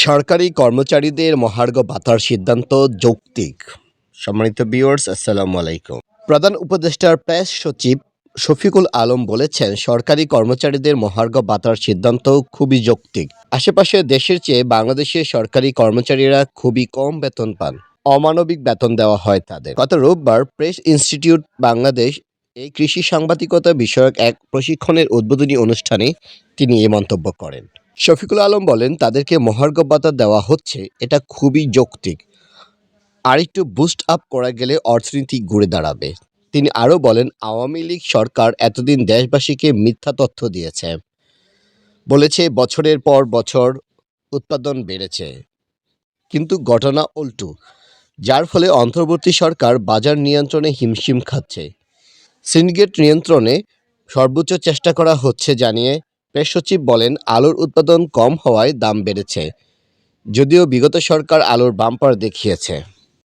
সরকারি কর্মচারীদের মহার্ঘ ভাতার সিদ্ধান্ত যৌক্তিক। সম্মানিত বিওর্স আসসালামু আলাইকুম। প্রধান উপদেষ্টার প্রেস সচিব শফিকুল আলম বলেছেন, সরকারি কর্মচারীদের মহার্ঘ ভাতার সিদ্ধান্ত খুবই যৌক্তিক। আশেপাশে দেশের চেয়ে বাংলাদেশের সরকারি কর্মচারীরা খুবই কম বেতন পান। অমানবিক বেতন দেওয়া হয় তাদের। গত রোববার প্রেস ইনস্টিটিউট বাংলাদেশ এই কৃষি সাংবাদিকতা বিষয়ক এক প্রশিক্ষণের উদ্বোধনী অনুষ্ঠানে তিনি এই মন্তব্য করেন। শফিকুল আলম বলেন, তাদেরকে মহার্ঘ ভাতা দেওয়া হচ্ছে, এটা খুবই যৌক্তিক। আরেকটু বুস্ট আপ করা গেলে অর্থনীতি ঘুরে দাঁড়াবে। তিনি আরও বলেন, আওয়ামী লীগ সরকার এতদিন দেশবাসীকে মিথ্যা তথ্য দিয়েছে। বলেছে, বছরের পর বছর উৎপাদন বেড়েছে। কিন্তু ঘটনা উল্টু, যার ফলে অন্তর্বর্তী সরকার বাজার নিয়ন্ত্রণে হিমশিম খাচ্ছে। সিন্ডিকেট নিয়ন্ত্রণে সর্বোচ্চ চেষ্টা করা হচ্ছে জানিয়ে প্রেস সচিব বলেন, আলুর উৎপাদন কম হওয়ায় দাম বেড়েছে, যদিও বিগত সরকার আলুর বাম্পার দেখিয়েছে।